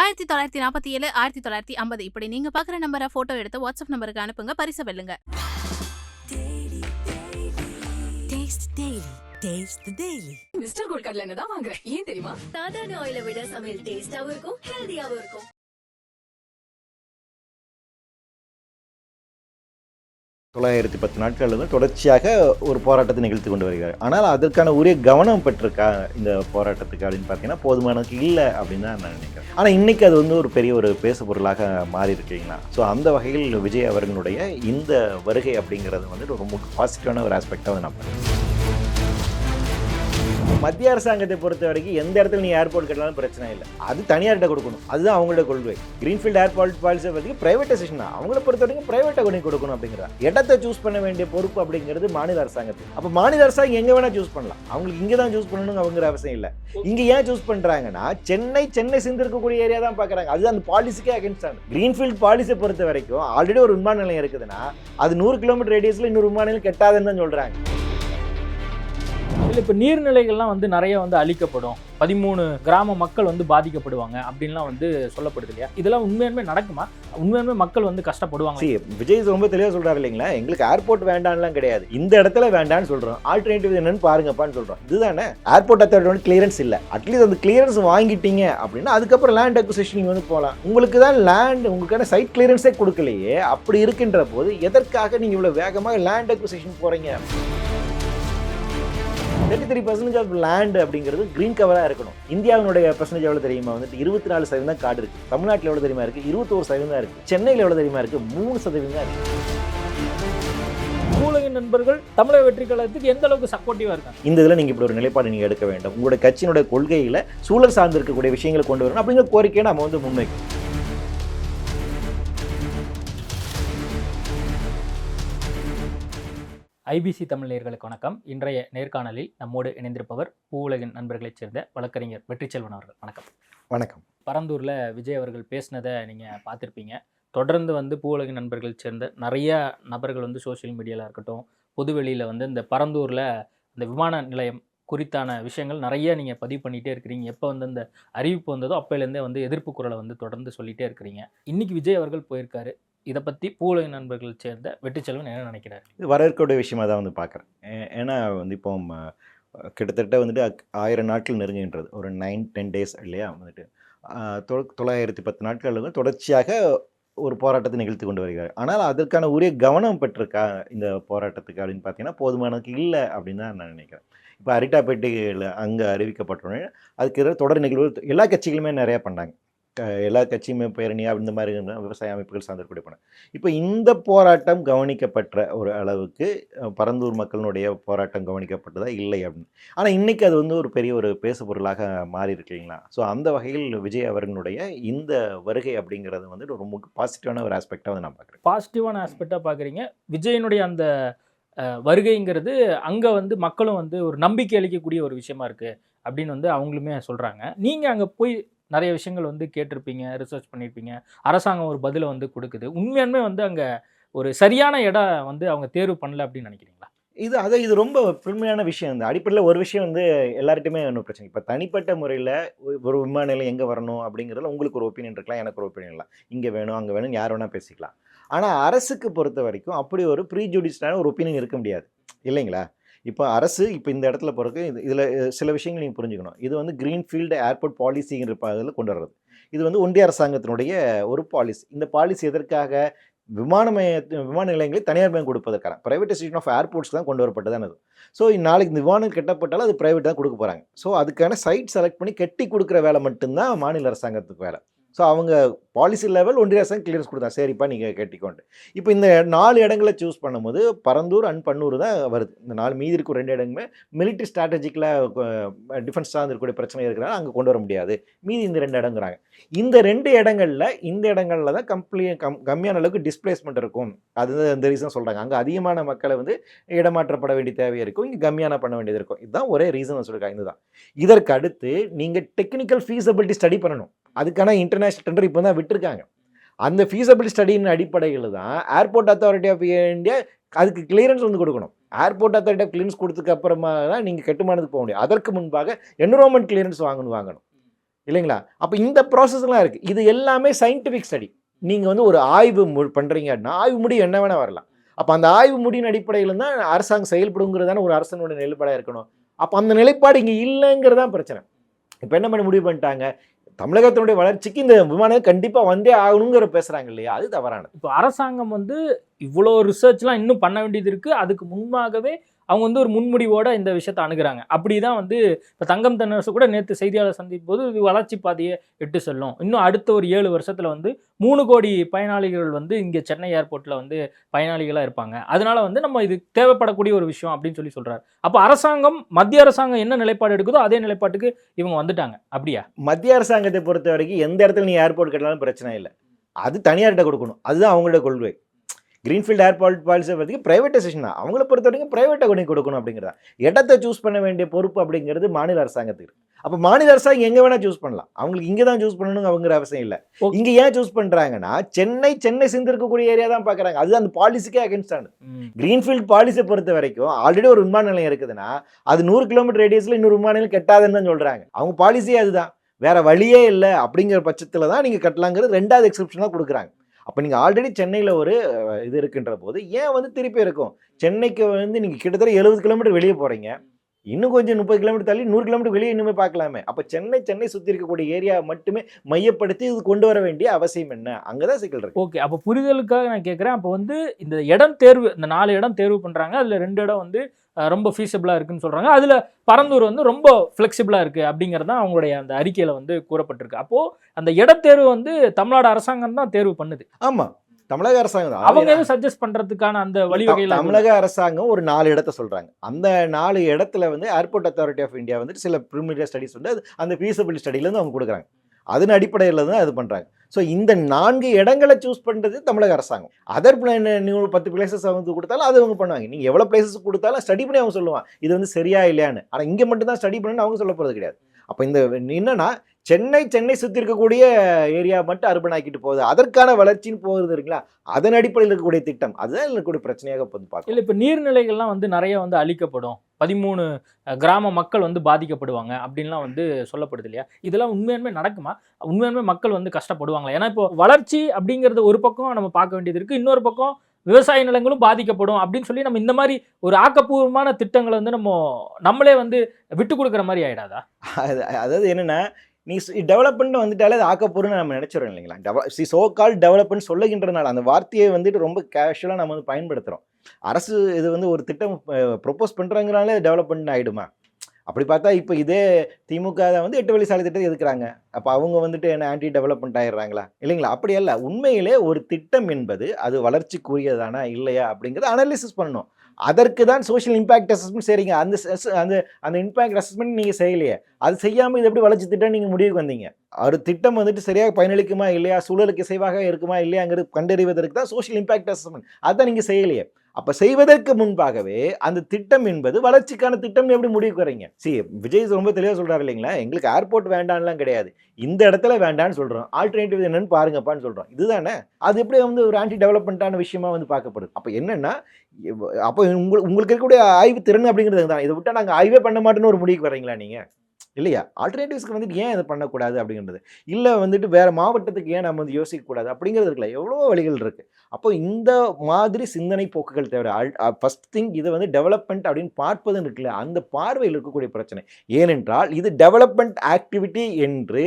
ஆயிரத்தி தொள்ளாயிரத்தி நாற்பத்தி ஏழு ஆயிரத்தி தொள்ளாயிரத்தி ஐம்பது. இப்படி நீங்க பாக்குற நம்பரை போட்டோ எடுத்து வாட்ஸ்அப் நம்பருக்கு அனுப்புங்க. பரிசை வெல்லுங்க. Taste Daily. Taste the Daily. Mister gold கடல எண்ணெய் தான் வாங்குறேன் ஏன் தெரியுமா? சாதாரண ஆயில விட சமையல் டேஸ்டாவும் இருக்கும் ஹெல்தியாவும் இருக்கும். தொள்ளாயிரத்தி பத்து நாட்களில் வந்து தொடர்ச்சியாக ஒரு போராட்டத்தை நிகழ்த்தி கொண்டு வருகிறார். ஆனால் அதற்கான உரிய கவனம் பெற்றிருக்கா இந்த போராட்டத்துக்கு அப்படின்னு பார்த்தீங்கன்னா போதுமானதுக்கு இல்லை அப்படின்னு தான் நான் நினைக்கிறேன். ஆனால் இன்னைக்கு அது வந்து ஒரு பெரிய ஒரு பேசு பொருளாக மாறி இருக்கீங்களா ஸோ அந்த வகையில் விஜய் அவர்களுடைய இந்த வருகை அப்படிங்கிறது வந்து ரொம்ப பாசிட்டிவான ஒரு ஆஸ்பெக்டாக நான் பார்க்குறேன். மத்திய அரசாங்கத்தை பொறுத்த வரைக்கும் எந்த இடத்துல நீ ஏர்போர்ட் கட்டினாலும் பிரச்சனை இல்லை. அது தனியார்கிட்ட கொடுக்கணும். அதுதான் அவங்களோட கொள்கை. கிரீன்ஃபீல்ட் ஏர்போர்ட் பாலிசி பற்றி பிரைவேட்டைசேஷன் தான். அவங்கள பொறுத்த வரைக்கும் பிரைவேட்டை கொண்டு கொடுக்கணும் அப்படிங்கிற. இடத்தை சூஸ் பண்ண வேண்டிய பொறுப்பு அப்படிங்கிறது மாநில அரசாங்கத்துக்கு. அப்போ மாநில அரசாங்கம் எங்கே வேணால் சூஸ் பண்ணலாம். அவங்களுக்கு இங்கே தான் சூஸ் பண்ணணும் அவங்கிற அவசியம் இல்லை. இங்கே ஏன் சூஸ் பண்ணுறாங்கன்னா சென்னை சென்னை சிந்திருக்கக்கூடிய ஏரியா தான் பார்க்குறாங்க. அது அந்த பாலிசிக்கே அகேன்ஸ்ட் ஆகும் கிரீன்ஃபீல்ட் பாலிசியை பொறுத்த வரைக்கும் ஆல்ரெடி ஒரு விமான நிலையம் இருக்குதுன்னா அது நூறு கிலோமீட்டர் ரேடியஸில் இன்னொரு விமான நிலையம் கெட்டாதுன்னு தான் சொல்கிறாங்க இல்லை இப்போ நீர்நிலைகள்லாம் வந்து நிறைய வந்து அழிக்கப்படும். பதிமூணு கிராம மக்கள் வந்து பாதிக்கப்படுவாங்க அப்படின்லாம் வந்து சொல்லப்படுது இல்லையா? இதெல்லாம் உண்மையாலுமே நடக்குமா? உண்மையாலுமே மக்கள் வந்து கஷ்டப்படுவாங்க விஜய் ரொம்ப தெளிவாக சொல்கிறாரு இல்லைங்களா? எங்களுக்கு ஏர்போர்ட் வேண்டான்லாம் கிடையாது. இந்த இடத்துல வேண்டான்னு சொல்கிறோம் ஆல்டர்னேட்டிவ் என்னன்னு பாருங்கப்பான்னு சொல்கிறோம் இதுதானே? ஏர்போர்ட் அத்தாரிட்டி கிளியரன்ஸ் இல்லை. அட்லீஸ்ட் அந்த கிளியரன்ஸ் வாங்கிட்டீங்க அப்படின்னா அதுக்கப்புறம் லேண்ட் அக்விசேஷன் வந்து போகலாம். உங்களுக்கு தான் லேண்ட் உங்களுக்கான சைட் கிளியரன்ஸே கொடுக்கலையே. அப்படி இருக்கின்ற போது எதற்காக நீங்கள் இவ்வளோ வேகமாக லேண்ட் அக்விசேஷன் போகிறீங்க thirty three percentage of land அப்படிங்கிறது கிரீன் கவராக இருக்கணும். இந்தியாவினுடைய பர்சன்டேஜ் எவ்வளோ தெரியுமா? வந்துட்டு இருபத்தி நாலு சதவீதம் தான் காடு இருக்கு. தமிழ்நாட்டில் எவ்வளோ தெரியுமா இருக்கு? இருபத்தோரு சதவீதம் தான் இருக்கு. சென்னையில் எவ்வளோ தெரியுமா இருக்கு? மூணு சதவீதம் தான் இருக்கு. ஊழக நண்பர்கள் தமிழக வெற்றி கழகத்துக்கு எந்த அளவுக்கு சப்போர்ட்டிவா இருக்காங்க? இந்த இதில் நீங்கள் இப்படி ஒரு நிலைப்பாடு நீங்கள் எடுக்க வேண்டும். உங்களுடைய கட்சியினுடைய கொள்கையில் சூழல் சார்ந்து இருக்கக்கூடிய விஷயங்களை கொண்டு வரணும் அப்படிங்கிற கோரிக்கையை நம்ம வந்து முன்வைக்கணும். ஐபிசி தமிழ் நேயர்களுக்கு வணக்கம். இன்றைய நேர்காணலில் நம்மோடு இணைந்திருப்பவர் பூவுலகின் நண்பர்களைச் சேர்ந்த வழக்கறிஞர் வெற்றிச்செல்வன் அவர்கள். வணக்கம். வணக்கம். பரந்தூரில் விஜய் அவர்கள் பேசினதை நீங்கள் பார்த்துருப்பீங்க. தொடர்ந்து வந்து பூவுலகின் நண்பர்கள் சேர்ந்த நிறைய நபர்கள் வந்து சோஷியல் மீடியாவில் இருக்கட்டும் பொதுவெளியில் வந்து இந்த பரந்தூரில் இந்த விமான நிலையம் குறித்தான விஷயங்கள் நிறைய நீங்கள் பதிவு பண்ணிகிட்டே இருக்கிறீங்க. எப்போ வந்து இந்த அறிவிப்பு வந்ததோ அப்போலேருந்தே வந்து எதிர்ப்பு குரலை வந்து தொடர்ந்து சொல்லிகிட்டே இருக்கிறீங்க. இன்னைக்கு விஜய் அவர்கள் போயிருக்காரு. இதை பற்றி பூவுலகின் நண்பர்கள் சேர்ந்த வெற்றிச்செல்வன் என்ன நினைக்கிறார்? இது வரவேற்கக்கூடிய விஷயமா தான் வந்து பார்க்குறேன். ஏன்னா வந்து இப்போ ம, கிட்டத்தட்ட வந்துட்டு அக்- ஆயிரம் நாட்கள் நெருங்குகின்றது ஒரு நைன் டென் டேஸ் இல்லையா வந்துட்டு. தொ- தொள்ளாயிரத்தி பத்து நாட்கள் வந்து தொடர்ச்சியாக ஒரு போராட்டத்தை நிகழ்த்தி கொண்டு வருகிறார். ஆனால் அதற்கான உரிய கவனம் பெற்றிருக்கா இந்த போராட்டத்துக்கு அப்படின்னு பார்த்தீங்கன்னா போதுமானதுக்கு இல்லை அப்படின்னு தான் நான் நினைக்கிறேன். இப்போ அரிட்டாப்பேட்டையில் அங்கே அறிவிக்கப்பட்டோடனே அதுக்கு தொடர் நிகழ்வு எல்லா கட்சிகளுமே நிறையா பண்ணாங்க. எல்லா கட்சியுமே பேரணியாக இந்த மாதிரி விவசாய அமைப்புகள் சார்ந்திருக்கூடிய பண்ணாங்க இப்போ இந்த போராட்டம் கவனிக்கப்பட்ட ஒரு அளவுக்கு பரந்தூர் மக்களினுடைய போராட்டம் கவனிக்கப்பட்டதா இல்லை அப்படின்னு. ஆனால் இன்றைக்கி அது வந்து ஒரு பெரிய ஒரு பேசு பொருளாக மாறி இருக்கு இல்லைங்களா? ஸோ அந்த வகையில் விஜய் அவர்களுடைய இந்த வருகை அப்படிங்கிறது வந்து ரொம்ப பாசிட்டிவான ஒரு ஆஸ்பெக்டாக வந்து நான் பார்க்குறேன். பாசிட்டிவான ஆஸ்பெக்டாக பார்க்குறீங்க. விஜயனுடைய அந்த வருகைங்கிறது அங்கே வந்து மக்களும் வந்து ஒரு நம்பிக்கை அளிக்கக்கூடிய ஒரு விஷயமா இருக்குது அப்படின்னு வந்து அவங்களுமே சொல்கிறாங்க நீங்கள் அங்கே போய் நிறைய விஷயங்கள் வந்து கேட்டிருப்பீங்க ரிசர்ச் பண்ணியிருப்பீங்க. அரசாங்கம் ஒரு பதிலை வந்து கொடுக்குது. உண்மையாலுமே வந்து அங்கே ஒரு சரியான இடம் வந்து அவங்க தேர்வு பண்ணல அப்படின்னு நினைக்கிறீங்களா? இது அதை இது ரொம்ப பெருமையான விஷயம். இந்த அடிப்படையில் ஒரு விஷயம் வந்து எல்லார்ட்டையுமே ஒன்றும் பிரச்சனை. இப்போ தனிப்பட்ட முறையில் ஒரு விமான நிலையம் எங்கே வரணும் அப்படிங்கிறதுல உங்களுக்கு ஒரு ஒப்பீனியன் இருக்கலாம் எனக்கு ஒரு ஒப்பீனியன் இல்லை இங்கே வேணும் அங்கே வேணும் யார் வேணால் பேசிக்கலாம். ஆனால் அரசுக்கு பொறுத்த வரைக்கும் அப்படி ஒரு ப்ரீஜுடிஸ்டான ஒரு ஒப்பீனியன் இருக்க முடியாது. இல்லைங்களா? இப்போ அரசு இப்போ இந்த இடத்துல பிறகு இதில் சில விஷயங்கள் நீங்கள் புரிஞ்சுக்கணும். இது வந்து க்ரீன்ஃபீல்டு ஏர்போர்ட் பாலிசிங்கிற பகுதியில் கொண்டு வர்றது. இது வந்து ஒன்றிய அரசாங்கத்தினுடைய ஒரு பாலிசி இந்த பாலிசி எதற்காக? விமானமய விமான நிலையங்களை தனியார் மயம் கொடுப்பதற்கான ப்ரைவேட்டைசேஷன் ஆஃப் ஏர்போர்ட்ஸ் தான் கொண்டு வரப்பட்டதான் அது. ஸோ நாளைக்கு இந்த விமானம் கட்டப்பட்டாலும் அது ப்ரைவேட் தான் கொடுக்க போகிறாங்க ஸோ அதுக்கான சைட் செலக்ட் பண்ணி கட்டி கொடுக்குற வேலை மட்டும்தான் மாநில அரசாங்கத்துக்கு வேலை. ஸோ அவங்க பாலிசி லெவல் ஒன்றிய அரசாங்கம் கிளியரன்ஸ் கொடுத்தா. சரிப்பா நீங்கள் கட்டிக்கொண்டு இப்போ இந்த நாலு இடங்களை சூஸ் பண்ணும்போது பரந்தூர் அண்ட் பன்னூர் தான் வருது. இந்த நாலு மீதி இருக்கும் ரெண்டு இடங்களுமே மிலிட்ரி ஸ்ட்ராட்டஜிக்கில் டிஃபென்ஸ் சார்ந்து இருக்கக்கூடிய பிரச்சனை இருக்கிறனால அங்கே கொண்டு வர முடியாது. மீதி இந்த ரெண்டு இடங்கிறாங்க. இந்த ரெண்டு இடங்கள்ல இந்த இடங்களில் தான் கம்ப்ளீ கம் கம்மியான அளவுக்கு டிஸ்பிளேஸ்மெண்ட் இருக்கும். அது இந்த ரீசன் சொல்கிறாங்க அங்கே அதிகமான மக்களை வந்து இடமாற்றப்பட வேண்டிய தேவை இருக்கும். இங்கே கம்மியான பண்ண வேண்டியது இருக்கும். இதுதான் ஒரே ரீசன் சொல்லியிருக்காங்க இதுதான். இதற்கு அடுத்து நீங்கள் டெக்னிக்கல் ஃபீஸபிலிட்டி ஸ்டடி பண்ணணும். அதுக்கான இன்டர்நேஷனல் டெண்டர் இப்போ தான் விட்டுருக்காங்க. அந்த ஃபீஸபிள் ஸ்டடியின் அடிப்படையில் தான் ஏர்போர்ட் அத்தாரிட்டி ஆஃப் இந்தியா அதுக்கு கிளியரன்ஸ் வந்து கொடுக்கணும். ஏர்போர்ட் அத்தாரிட்டி ஆஃப் கிளியரன்ஸ் கொடுத்ததுக்கு அப்புறமா தான் நீங்கள் கட்டுமானத்துக்கு போக முடியும். அதற்கு முன்பாக என்விரான்மெண்ட் கிளியரன்ஸ் வாங்கணும் வாங்கணும். இல்லைங்களா? அப்போ இந்த ப்ராசஸ்லாம் இருக்குது இது எல்லாமே சயின்டிஃபிக் ஸ்டடி நீங்கள் வந்து ஒரு ஆய்வு மு- பண்ணுறீங்கன்னா அப்படின்னா ஆய்வு முடிவு என்ன வேணால் வரலாம். அப்போ அந்த ஆய்வு முடிவின் அடிப்படையில் தான் அரசாங்கம் செயல்படுங்கிறதான ஒரு அரசனுடைய நிலைப்பாடாக இருக்கணும். அப்போ அந்த நிலைப்பாடு இங்கே இல்லைங்கிறதான் பிரச்சனை. இப்போ என்ன பண்ணி முடிவு பண்ணிட்டாங்க? தமிழகத்தினுடைய வளர்ச்சிக்கு இந்த விமானம் கண்டிப்பாக வந்தே ஆகணுங்கிற பேசுகிறாங்க இல்லையா? அது தவறானது. இப்போ அரசாங்கம் வந்து இவ்வளோ ரிசர்ச்லாம் இன்னும் பண்ண வேண்டியது இருக்குது அதுக்கு முன்பாகவே அவங்க வந்து ஒரு முன்முடிவோட இந்த விஷயத்தை அப்படி தான் வந்து இப்போ தங்கம் தென்னரசு கூட நேற்று செய்தியாளர் சந்திக்கும் போது இது வளர்ச்சி பாதையை எட்டு செல்லும். இன்னும் அடுத்த ஒரு ஏழு வருஷத்தில் வந்து மூணு கோடி பயனாளிகள் வந்து இங்கே சென்னை ஏர்போர்ட்டில் வந்து பயனாளிகளாக இருப்பாங்க. அதனால வந்து நம்ம இது தேவைப்படக்கூடிய ஒரு விஷயம் அப்படின்னு சொல்லி சொல்கிறார் அப்போ அரசாங்கம் மத்திய அரசாங்கம் என்ன நிலைப்பாடு எடுக்குதோ அதே நிலைப்பாட்டுக்கு இவங்க வந்துட்டாங்க. அப்படியா? மத்திய அரசாங்கத்தை பொறுத்த வரைக்கும் எந்த இடத்துல நீ ஏர்போர்ட் கட்டினாலும் பிரச்சனை இல்லை. அது தனியார்கிட்ட கொடுக்கணும். அதுதான் அவங்களோட கொள்கை. கிரீன்ஃபீல்ட் ஏர்போர்ட் பாலிசியை பற்றி ப்ரைவேட்டைசேஷன் தான். அவங்கள பொறுத்த வரைக்கும் ப்ரைவேட்டை கொண்டு கொடுக்கணும் அப்படிங்கிறதா. இடத்தை சூஸ் பண்ண வேண்டிய பொறுப்பு அப்படிங்கிறது மாநில அரசாங்கத்துக்கு. அப்போ மாநில அரசாங்கம் எங்கே வேணால் சூஸ் பண்ணலாம். அவங்களுக்கு இங்கே தான் சூஸ் பண்ணணும் அவங்கிற அவசியம் இல்லை. இங்கே ஏன் சூஸ் பண்ணுறாங்கன்னா சென்னை சென்னை சேர்ந்து இருக்கக்கூடிய ஏரியா தான் பார்க்குறாங்க அது அந்த பாலிசிக்கே அகேன்ஸ்ட் ஆனது. ம். கிரீன்ஃபீல்ட் பாலிசியை பொறுத்த வரைக்கும் ஆல்ரெடி ஒரு விமான நிலையம் இருக்குதுன்னா அது நூறு கிலோமீட்டர் ரேடியஸில் இன்னொரு விமான நிலையம் கட்டாதுன்னு தான் சொல்கிறாங்க அவங்க பாலிசியே அதுதான். வேற வழியே இல்லை அப்படிங்கிற பட்சத்தில் தான் நீங்கள் கட்டலாங்கிறது ரெண்டாவது எக்ஸப்ஷனாக கொடுக்குறாங்க. அப்போ நீங்கள் ஆல்ரெடி சென்னையில் ஒரு இது இருக்குன்ற போது ஏன் வந்து திருப்பி இருக்கும்? சென்னைக்கு வந்து நீங்கள் கிட்டத்தட்ட எழுபது கிலோமீட்டர் வெளியே போகிறீங்க இன்னும் கொஞ்சம் முப்பது கிலோமீட்டர் தள்ளி நூறு கிலோமீட்டர் வெளியே இன்னுமே பார்க்கலாமே. அப்போ சென்னை சென்னை சுற்றி இருக்கக்கூடிய ஏரியா மட்டுமே மையப்படுத்தி இது கொண்டு வர வேண்டிய அவசியம் என்ன? அங்கே தான் சிக்கல் இருக்கு. ஓகே அப்போ புரிதலுக்காக நான் கேட்குறேன் அப்போ வந்து இந்த இடம் தேர்வு இந்த நாலு இடம் தேர்வு பண்ணுறாங்க அதில் ரெண்டு இடம் வந்து ரொம்ப ஃபீஸபிளாக இருக்குன்னு சொல்கிறாங்க அதில் பரந்தூர் வந்து ரொம்ப ஃப்ளெக்சிபிளாக இருக்குது அப்படிங்கிறது தான் அவங்களுடைய அந்த அறிக்கையில் வந்து கூறப்பட்டிருக்கு. அப்போது அந்த இடத்தேர்வு வந்து தமிழ்நாடு அரசாங்கம் தான் தேர்வு பண்ணுது. ஆமாம் தமிழக அரசாங்கம். அவங்க எதுவும் சஜஸ்ட் பண்ணுறதுக்கான அந்த வழிவகையில் தமிழக அரசாங்கம் ஒரு நாலு இடத்த சொல்றாங்க. அந்த நாலு இடத்துல வந்து ஏர்போர்ட் அத்தாரிட்டி ஆஃப் இந்தியா வந்துட்டு சில ப்ரிமினரி ஸ்டடிஸ் வந்து அது- அந்த ஃபீஸபிள் ஸ்டடியிலேருந்து அவங்க கொடுக்குறாங்க. அதன் அடிப்படையில் தான் இது பண்ணுறாங்க ஸோ இந்த நான்கு இடங்களை சூஸ் பண்ணுறது தமிழக அரசாங்கம். அதர் பிளான் நீங்கள் பத்து பிளேசஸ் அவங்க கொடுத்தாலும் அது அவங்க பண்ணுவாங்க. நீங்கள் எவ்வளோ பிளேசஸ் கொடுத்தாலும் ஸ்டடி பண்ணி அவங்க சொல்லுவாங்க. இது வந்து சரியா இல்லையான்னு. ஆனால் இங்கே மட்டும் தான் ஸ்டடி பண்ணணும்னு அவங்க சொல்ல போகிறது கிடையாது. அப்போ இந்த என்னன்னா சென்னை சென்னை சுற்றி இருக்கக்கூடிய ஏரியா மட்டும் அர்பன் ஆக்கிட்டு போகுது. அதற்கான வளர்ச்சின்னு போகுது இருக்குங்களா அதன் அடிப்படையில் இருக்கக்கூடிய திட்டம். அதுதான் இருக்கக்கூடிய பிரச்சனையாக வந்து பார்க்கணும் இல்லை இப்போ நீர்நிலைகள்லாம் வந்து நிறைய வந்து அழிக்கப்படும். பதிமூணு கிராம மக்கள் வந்து பாதிக்கப்படுவாங்க அப்படின்லாம் வந்து சொல்லப்படுது இல்லையா? இதெல்லாம் உண்மையாலுமே நடக்குமா? உண்மையாலுமே மக்கள் வந்து கஷ்டப்படுவாங்களா? ஏன்னா இப்போ வளர்ச்சி அப்படிங்கிறது ஒரு பக்கம் நம்ம பார்க்க வேண்டியது இருக்குது இன்னொரு பக்கம் விவசாய நிலங்களும் பாதிக்கப்படும் அப்படின்னு சொல்லி நம்ம இந்த மாதிரி ஒரு ஆக்கப்பூர்வமான திட்டங்களை வந்து நம்ம நம்மளே வந்து விட்டு கொடுக்குற மாதிரி ஆயிடாதா? அது அதாவது என்னன்னா நீ டெவலப்மெண்ட் வந்துட்டாலே அது ஆக்கப்பூர்வம்னு நம்ம நினைச்சிடறோம் இல்லைங்களா? டெவலப் சி சோ கால் டெவலப்மெண்ட் சொல்லுகின்றனால அந்த வார்த்தையை வந்துட்டு ரொம்ப கேஷுவலாக நம்ம வந்து பயன்படுத்துகிறோம் அரசு இது வந்து ஒரு திட்டம் ப்ரொப்போஸ் பண்ணுறாங்கனாலே டெவலப்மெண்ட் ஆகிடுமா அப்படி பார்த்தா இப்போ இதே திமுக வந்து எட்டு வழி சாலை திட்டத்தை எதுக்குறாங்க? அப்போ அவங்க வந்துட்டு என்ன ஆன்டி டெவலப்மெண்ட் ஆயிடுறாங்களா? இல்லைங்களா? அப்படி அல்ல. உண்மையிலே ஒரு திட்டம் என்பது அது வளர்ச்சிக்குரியதானா இல்லையா அப்படிங்கிறத அனலிசிஸ் பண்ணணும். அதற்கு தான் சோஷியல் இம்பாக்ட் அசஸ்மெண்ட் செய்கிறீங்க அந்த அந்த அந்த இம்பாக்ட் அசஸ்மெண்ட் நீங்கள் செய்யலையே. அது செய்யாமல் இது எப்படி வளர்ச்சி திட்டம் நீங்கள் முடிவுக்கு வந்தீங்க? ஒரு திட்டம் வந்துட்டு சரியாக பயனளிக்குமா இல்லையா? சூழலுக்கு இசைவாக இருக்குமா இல்லையாங்கிறது கண்டறிவதற்கு தான் சோஷியல் இம்பாக்ட் அசஸ்மெண்ட் அதான் நீங்கள் செய்யலையே. அப்போ செய்வதற்கு முன்பாகவே அந்த திட்டம் என்பது வளர்ச்சிக்கான திட்டம் எப்படி முடிவுக்கு வரீங்க சி விஜய் ரொம்ப தெளிவாக சொல்கிறாரு இல்லைங்களா? எங்களுக்கு ஏர்போர்ட் வேண்டான்லாம் கிடையாது. இந்த இடத்துல வேண்டாம்னு சொல்கிறோம் ஆல்டர்னேட்டிவ் என்னன்னு பாருங்கப்பான்னு சொல்கிறோம் இதுதானே? அது எப்படி வந்து ஒரு ஆன்டி டெவலப்மெண்ட்டான விஷயமா வந்து பார்க்கப்படுது. அப்போ என்னென்னா அப்போ உங்களுக்கு உங்களுக்கு இருக்கக்கூடிய ஆய்வு திறன் அப்படிங்கிறது தான் இதை விட்டால் நாங்கள் ஆய்வே பண்ண மாட்டோம்னு ஒரு முடிவுக்கு வரீங்களா நீங்கள் இல்லையா? ஆல்டர்னேட்டிவ்ஸ்க்கு வந்துட்டு ஏன் இதை பண்ணக்கூடாது அப்படிங்கிறது? இல்லை வந்துட்டு வேறு மாவட்டத்துக்கு ஏன் நம்ம வந்து யோசிக்கக்கூடாது அப்படிங்கிறது இருக்குல்ல. எவ்வளோ வழிகள் இருக்குது அப்போ இந்த மாதிரி சிந்தனை போக்குகள் தேவை ஃபஸ்ட் திங் இதை வந்து டெவலப்மெண்ட் அப்படின்னு பார்ப்பதுன்னு இருக்குல்ல அந்த பார்வையில் இருக்கக்கூடிய பிரச்சனை. ஏனென்றால் இது டெவலப்மெண்ட் ஆக்டிவிட்டி என்று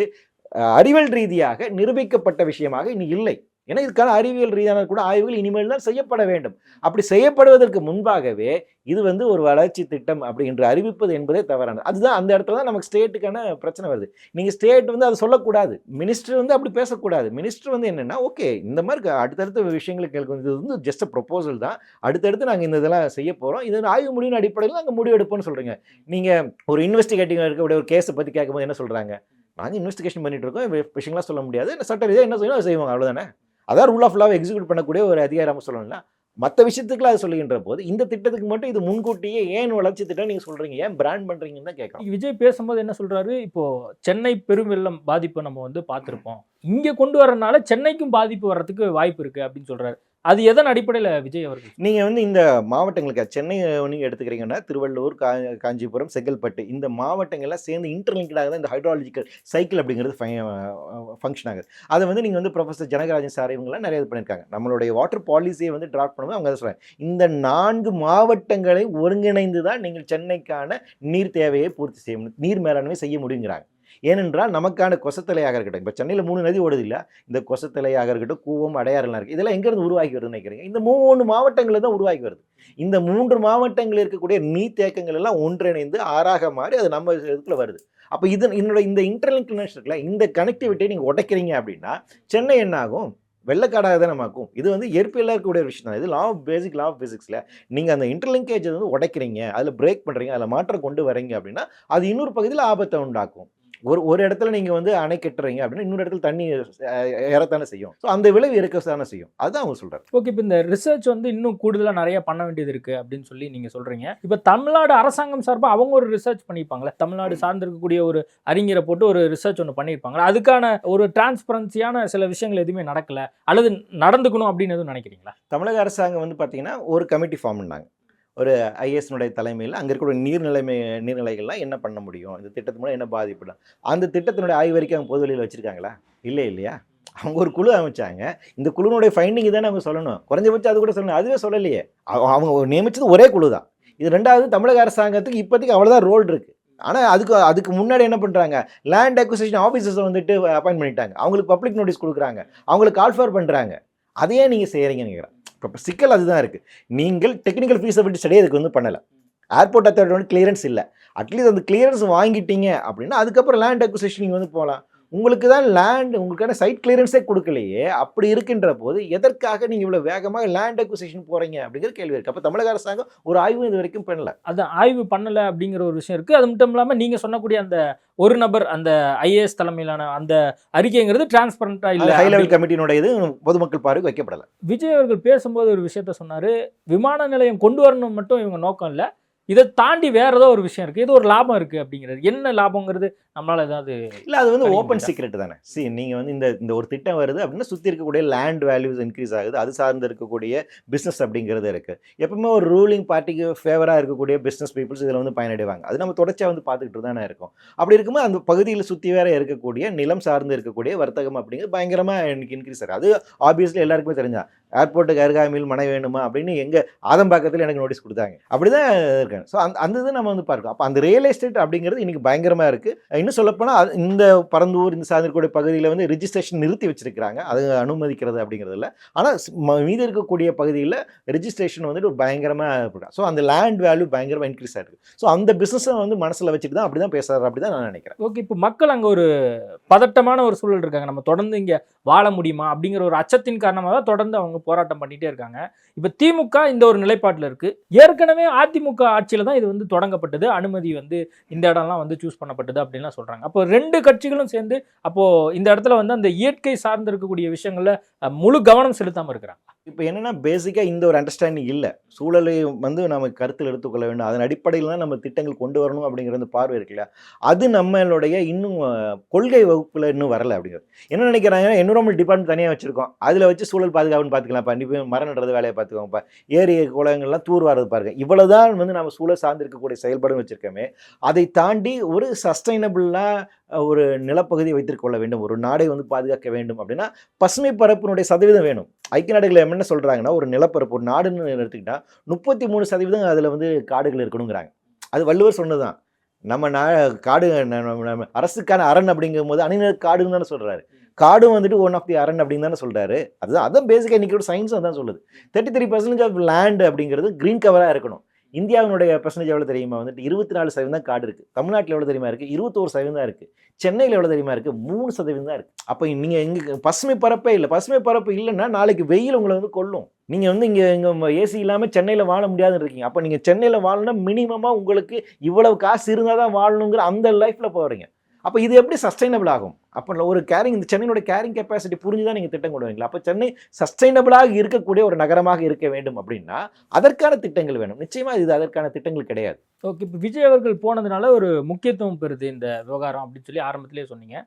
அறிவியல் ரீதியாக நிரூபிக்கப்பட்ட விஷயமாக இனி இல்லை. ஏன்னா இதுக்கான அறிவியல் ரீதியான கூட ஆய்வுகள் இனிமேல் தான் செய்யப்பட வேண்டும். அப்படி செய்யப்படுவதற்கு முன்பாகவே இது வந்து ஒரு வளர்ச்சி திட்டம் அப்படி என்று அறிவிப்பது என்பதே தவறானது. அதுதான் அந்த இடத்துல தான் நமக்கு ஸ்டேட்டுக்கான பிரச்சனை வருது. நீங்கள் ஸ்டேட் வந்து அதை சொல்லக்கூடாது. மினிஸ்டர் வந்து அப்படி பேசக்கூடாது. மினிஸ்டர் வந்து என்னென்னா ஓகே இந்த மாதிரி அடுத்தடுத்த விஷயங்களுக்கு எங்களுக்கு வந்து இது வந்து ஜஸ்ட் அ ப்ரொபோசல் தான். அடுத்தடுத்து நாங்கள் இந்த இதெல்லாம் செய்ய போகிறோம் இது ஆய்வு முடிவின் அடிப்படையில் நாங்கள் முடிவு எடுப்போம்னு சொல்கிறீங்க நீங்கள் ஒரு இன்வெஸ்டிகேட்டிங் இருக்கக்கூடிய ஒரு கேஸை பற்றி கேட்கும்போது என்ன சொல்கிறாங்க நாங்கள் இன்வெஸ்டிகேஷன் பண்ணிட்டு இருக்கோம். விஷயங்களாம் சொல்ல முடியாது. சட்ட ரீதியாக என்ன செய்யணும் அதை செய்வாங்க அவ்வளோதானே அதான் ரூல் ஆஃப் லாவை எக்ஸிக்யூட் பண்ணக்கூடிய ஒரு அதிகாரம் சொல்லணும்னா மற்ற விஷயத்துக்குலாம் அது சொல்லுகின்ற போது இந்த திட்டத்துக்கு மட்டும் இது முன்கூட்டியே ஏன் வளர்ச்சி திட்டம் நீங்கள் சொல்கிறீங்க ஏன் பிராண்ட் பண்ணுறீங்கன்னு தான் கேட்கலாம் விஜய் பேசும்போது என்ன சொல்றாரு? இப்போ சென்னை பெருவெள்ளம் பாதிப்பை நம்ம வந்து பார்த்துருப்போம். இங்கே கொண்டு வரனால சென்னைக்கும் பாதிப்பு வர்றதுக்கு வாய்ப்பு இருக்கு அப்படின்னு சொல்றாரு. அது எதன் அடிப்படையில் விஜய் அவர்கள்? நீங்கள் வந்து இந்த மாவட்டங்களுக்கு சென்னை நீங்கள் எடுத்துக்கிறீங்கன்னா திருவள்ளூர் கா காஞ்சிபுரம் செங்கல்பட்டு இந்த மாவட்டங்கள்லாம் சேர்ந்து இன்டர்லிங்கடாக தான் இந்த ஹைட்ராலஜிக்கல் சைக்கிள் அப்படிங்கிறது ஃபங்க்ஷன் ஆகுது. அதை வந்து நீங்கள் வந்து ப்ரொஃபஸர் ஜனகராஜன் சார் இவங்கெல்லாம் நிறைய இது பண்ணியிருக்காங்க. நம்மளுடைய வாட்டர் பாலிசியை வந்து ட்ராப் பண்ணும்போது அவங்க சொல்கிறாங்க இந்த நான்கு மாவட்டங்களை ஒருங்கிணைந்து தான் நீங்கள் சென்னைக்கான நீர் தேவையை பூர்த்தி செய்ய முடியும் நீர் மேலாண்மை செய்ய முடியுங்கிறாங்க. ஏனென்றால் நமக்கான கொசத்தலையாக இருக்கட்டும். இப்போ சென்னையில் மூணு நதி ஓடுது இல்லை? இந்த கொசத்தலையாக இருக்கட்டும் கூவம் அடையாறுலாம் இருக்குது இதெல்லாம் எங்கேருந்து உருவாகி வருதுன்னு நினைக்கிறீங்க? இந்த மூணு மாவட்டங்களில் தான் உருவாகி வருது. இந்த மூன்று மாவட்டங்களில் இருக்கக்கூடிய நீர் தேக்கங்கள் எல்லாம் ஒன்றிணைந்து ஆறாக மாறி அது நம்ம இதுக்குள்ள வருது. அப்போ இது என்னோட இந்த இன்டர்லிங்க் இருக்குல்ல இந்த கனெக்டிவிட்டியை நீங்கள் உடைக்கிறீங்க அப்படின்னா சென்னை என்ன ஆகும்? வெள்ளக்காடாக தான் நமக்கும் இது வந்து இயற்பியலாக இருக்கக்கூடிய ஒரு விஷயம் தான் இது law of basic law of ஃபிசிக்ஸில் நீங்கள் அந்த இன்டர்லிங்கேஜ் வந்து உடைக்கிறீங்க அதில் பிரேக் பண்ணுறீங்க அதில் மாற்றம் கொண்டு வரீங்க அப்படின்னா அது இன்னொரு பகுதியில் ஆபத்தை உண்டாக்கும். ஒரு ஒரு இடத்துல நீங்கள் வந்து அணை கட்டுறீங்க அப்படின்னா இன்னொரு இடத்துல தண்ணி அஹ், ஏறத்தானே செய்யும். ஸோ அந்த விளைவு இருக்கத்தானே செய்யும். அதுதான் அவங்க சொல்கிறார் ஓகே இப்போ இந்த ரிசர்ச் வந்து இன்னும் கூடுதலாக நிறைய பண்ண வேண்டியது இருக்கு அப்படின்னு சொல்லி நீங்கள் சொல்றீங்க. இப்போ தமிழ்நாடு அரசாங்கம் சார்பாக அவங்க ஒரு ரிசர்ச் பண்ணியிருப்பாங்களே தமிழ்நாடு சார்ந்திருக்கக்கூடிய ஒரு அறிஞரை போட்டு ஒரு ரிசர்ச் ஒன்று பண்ணியிருப்பாங்களா அதுக்கான ஒரு டிரான்ஸ்பரன்சியான சில விஷயங்கள் எதுவுமே நடக்கல. அல்லது நடந்துக்கணும் அப்படின்னு எதுவும் நினைக்கிறீங்களா? தமிழக அரசாங்கம் வந்து பார்த்தீங்கன்னா ஒரு கமிட்டி ஃபார்ம் பண்ணாங்க ஒரு ஐஏஎஸ்னுடைய தலைமையில் அங்கே இருக்கக்கூடிய நீர்நிலைமை நீர்நிலைகள்லாம் என்ன பண்ண முடியும்? இந்த திட்டத்து மூலம் என்ன பாதிப்படும் அந்த திட்டத்தினுடைய ஆய்வறிக்கை அவங்க பொதுவெளியில் வச்சுருக்காங்களா? இல்லை இல்லையா? அவங்க ஒரு குழு அமைச்சாங்க. இந்த குழுனுடைய ஃபைண்டிங் தானே அவங்க சொல்லணும். குறைஞ்சபட்சம் அது கூட சொல்லணும். அதுவே சொல்லலையே. அவ- அவங்க நியமிச்சது ஒரே குழு தான். இது ரெண்டாவது தமிழக அரசாங்கத்துக்கு இப்போதைக்கு அவ்வளோதான் ரோல் இருக்குது ஆனால் அதுக்கு அதுக்கு முன்னாடி என்ன பண்ணுறாங்க லேண்ட் அக்விசேஷன் ஆஃபீஸர்ஸை வந்துட்டு அப்பாயின்ட் பண்ணிட்டாங்க. அவங்களுக்கு பப்ளிக் நோட்டீஸ் கொடுக்குறாங்க. அவங்களுக்கு கால்ஃபேர் பண்ணுறாங்க அதையே நீங்கள் செய்கிறீங்கன்னு நினைக்கிறேன் இப்போ சிக்கல் அதுதான் இருக்குது நீங்கள் டெக்னிக்கல் ஃபீஸபிலிட்டி ஸ்டடி அதுக்கு வந்து பண்ணலை. ஏர்போர்ட் அத்தாரிட்டி வந்து கிளியரன்ஸ் இல்லை. அட்லீஸ்ட் அந்த கிளியரன்ஸ் வாங்கிட்டீங்க அப்படின்னா அதுக்கப்புறம் லேண்ட் அக்விசேஷன் நீங்கள் வந்து போகலாம். உங்களுக்கு தான் லேண்ட் உங்களுக்கான சைட் கிளியரன்ஸே கொடுக்கலையே. அப்படி இருக்கின்ற போது எதற்காக நீங்கள் இவ்வளோ வேகமாக லேண்ட் அக்விசிஷன் போகிறீங்க அப்படிங்கிற கேள்வி இருக்குது அப்போ தமிழக அரசாங்கம் ஒரு ஆய்வு இது வரைக்கும் பண்ணல. அது ஆய்வு பண்ணல அப்படிங்கிற ஒரு விஷயம் இருக்கு. அது மட்டும் இல்லாமல் நீங்க சொன்னக்கூடிய அந்த ஒரு நபர் அந்த ஐஏஎஸ் தலைமையிலான அந்த அறிக்கைங்கிறது டிரான்ஸ்பரண்டா ஹை இல்லை லெவல் கமிட்டியினுடைய இது பொதுமக்கள் பார்வைக்கு வைக்கப்படலை. விஜய் அவர்கள் பேசும்போது ஒரு விஷயத்த சொன்னாரு. விமான நிலையம் கொண்டு வரணும் மட்டும் இவங்க நோக்கம் இல்லை. இதை தாண்டி வேற ஏதோ ஒரு விஷயம் இருக்கு. இது ஒரு லாபம் இருக்கு அப்படிங்கிறது. என்ன லாபங்கிறது? நம்மளால ஏதாவது இல்லை அது வந்து ஓப்பன். சீக்ரெட் தானே. சி நீங்கள் வந்து இந்த இந்த ஒரு திட்டம் வருது அப்படின்னா சுற்றி இருக்கக்கூடிய லேண்ட் வேல்யூஸ் இன்க்ரீஸ் ஆகுது. அது சார்ந்து இருக்கக்கூடிய பிஸ்னஸ் அப்படிங்கிறது இருக்குது எப்பவுமே ஒரு ரூலிங் பார்ட்டிக்கு ஃபேவராக இருக்கக்கூடிய பிஸ்னஸ் பீப்புள்ஸ் இதில் வந்து பயனடைவாங்க. அது நம்ம தொடர்ச்சியாக வந்து பார்த்துக்கிட்டு தானே இருக்கோம். அப்படி இருக்கும்போது அந்த பகுதியில் சுற்றி வேற இருக்கக்கூடிய நிலம் சார்ந்து இருக்கக்கூடிய வர்த்தகம் அப்படிங்கிறது பயங்கரமாக எனக்கு இன்க்ரீஸ் ஆகுது. அது ஆப்வியஸ்லி எல்லாருக்குமே தெரிஞ்சா. ஏர்போர்ட்டுக்கு அருகாமையில் மனை வேணுமா அப்படின்னு எங்கள் ஆதம்பாக்கத்தில் எனக்கு நோட்டீஸ் கொடுத்தாங்க. அப்படி தான் இருக்காங்க ஸோ அந்த அந்த இது நம்ம வந்து பார்க்கணும். அப்போ அந்த ரியல் எஸ்டேட் அப்படிங்கிறது இன்றைக்கி பயங்கரமாக இருக்குது இன்னும் சொல்லப்போனால் இந்த பரந்தூர் இந்த சார்ந்திருக்கக்கூடிய பகுதியில் வந்து ரிஜிஸ்ட்ரேஷன் நிறுத்தி வச்சுருக்கிறாங்க. அது அனுமதிக்கிறது அப்படிங்கிறது இல்லை. ஆனால் மீதி இருக்கக்கூடிய பகுதியில் ரிஜிஸ்ட்ரேஷன் வந்துட்டு ஒரு பயங்கரமாக ஸோ அந்த லேண்ட் வேல்யூ பயங்கரமாக இன்க்ரீஸ் ஆகிருக்கு ஸோ அந்த பிஸ்னஸை வந்து மனசில் வச்சுட்டு தான் அப்படி தான் பேசுகிறார் அப்படி தான் நான் நினைக்கிறேன். ஓகே இப்போ மக்கள் அங்கே ஒரு பதட்டமான ஒரு சூழல் இருக்காங்க. நம்ம தொடர்ந்து இங்கே வாழ முடியுமா அப்படிங்கிற ஒரு அச்சத்தின் காரணமாக தான் தொடர்ந்து அவங்க போராட்டம் பண்ணிட்டே இருக்காங்க. இப்போ திமுக இந்த ஒரு நிலைப்பாட்டில் இருக்கு. ஏற்கனவே அதிமுக ஆட்சியில் தான் இது வந்து தொடங்கப்பட்டது. அனுமதி வந்து இந்த இடம்லாம் வந்து சூஸ் பண்ணப்பட்டது அப்படின்லாம் சொல்றாங்க. அப்போ ரெண்டு கட்சிகளும் சேர்ந்து அப்போ இந்த இடத்துல வந்து அந்த இயற்கை சார்ந்து இருக்கக்கூடிய விஷயங்கள்ல முழு கவனம் செலுத்தாமல் இருக்கிறாங்க இப்போ என்னென்னா பேசிக்காக இந்த ஒரு அண்டர்ஸ்டாண்டிங் இல்லை. சூழலை வந்து நம்ம கருத்தில் எடுத்துக்கொள்ள வேண்டும். அதன் அடிப்படையில் தான் நம்ம திட்டங்கள் கொண்டு வரணும் அப்படிங்கிற பார்வை இருக்குல்ல அது நம்மளுடைய இன்னும் கொள்கை வகுப்பில் இன்னும் வரலை அப்படிங்கிறது. என்ன நினைக்கிறாங்க என்விரான்மெண்ட் டிபார்ட்மெண்ட் தனியாக வச்சுருக்கோம். அதில் வச்சு சூழல் பாதுகாப்புன்னு பார்த்துக்கலாம். பண்ணி போய் மரம் நடுறது வேலையை பார்த்துக்கோங்கப்பா ஏரி குளங்கள்லாம் தூர் வரது பாருங்க. இவ்வளவுதான் வந்து நம்ம சூழல் சார்ந்திருக்கக்கூடிய செயல்பாடுன்னு வச்சுருக்கோமே. அதை தாண்டி ஒரு சஸ்டைனபிளாக ஒரு நிலப்பகுதியை வைத்திருக்கொள்ள வேண்டும். ஒரு நாடை வந்து பாதுகாக்க வேண்டும் அப்படின்னா பசுமை பரப்பினுடைய சதவீதம் வேணும். ஐக்கிய நாடுகள் என்ன சொல்கிறாங்கன்னா ஒரு நிலப்பரப்பு ஒரு நாடுன்னு எடுத்துக்கிட்டால் முப்பத்தி மூணு சதவீதம் அதில் வந்து காடுகள் இருக்கணுங்கிறாங்க. அது வள்ளுவர் சொன்னதுதான். நம்ம நா காடு அரசுக்கான அரண் அப்படிங்கும் போது அணிநர் காடுன்னு தானே சொல்கிறாரு காடும் வந்துட்டு ஒன் ஆஃப் தி அரண் அப்படின்னு தானே சொல்கிறாரு அதுதான் அதான் பேசிக்காக இன்னைக்கு சயின்ஸ் தான் சொல்லுது. Thirty three percentage of land அப்படிங்கிறது க்ரீன் கவராக இருக்கணும். இந்தியாவினுடைய பர்சன்டேஜ் எவ்வளோ தெரியுமா? வந்துட்டு இருபத்தி நாலு சதவீதம் தான் காடு இருக்குது தமிழ்நாட்டில் எவ்வளோ தெரியுமா இருக்குது இருபத்தோரு சதவீதம் தான் இருக்குது சென்னையில் எவ்வளோ தெரியுமா இருக்குது மூணு சதவீதம் தான் இருக்குது அப்போ நீங்கள் எங்கே பசுமை பரப்பே இல்லை. பசுமை பரப்பு இல்லைன்னா நாளைக்கு வெயில் உங்களை வந்து கொல்லும். நீங்கள் வந்து இங்கே இங்கே ஏசி இல்லாமல் சென்னையில் வாழ முடியாதுன்னு இருக்கீங்க. அப்போ நீங்கள் சென்னையில் வாழணும்னா மினிமமாக உங்களுக்கு இவ்வளவு காசு இருந்தால் தான் வாழணுங்கிற அந்த லைஃப்பில் போகிறீங்க அப்போ இது எப்படி சஸ்டைனபிள் ஆகும்? அப்போ ஒரு கேரிங் இந்த சென்னையோட கேரிங் கெப்பாசிட்டி புரிஞ்சு தான் நீங்கள் திட்டம் கொண்டு வரீங்களா? அப்போ சென்னை சஸ்டைனபிளாக இருக்கக்கூடிய ஒரு நகரமாக இருக்க வேண்டும் அப்படின்னா அதற்கான திட்டங்கள் வேணும். நிச்சயமாக இது அதற்கான திட்டங்கள் கிடையாது. ஓகே இப்போ விஜய் அவர்கள் போனதுனால ஒரு முக்கியத்துவம் பெறுது இந்த விவகாரம் அப்படின்னு சொல்லி ஆரம்பத்திலே சொன்னீங்க.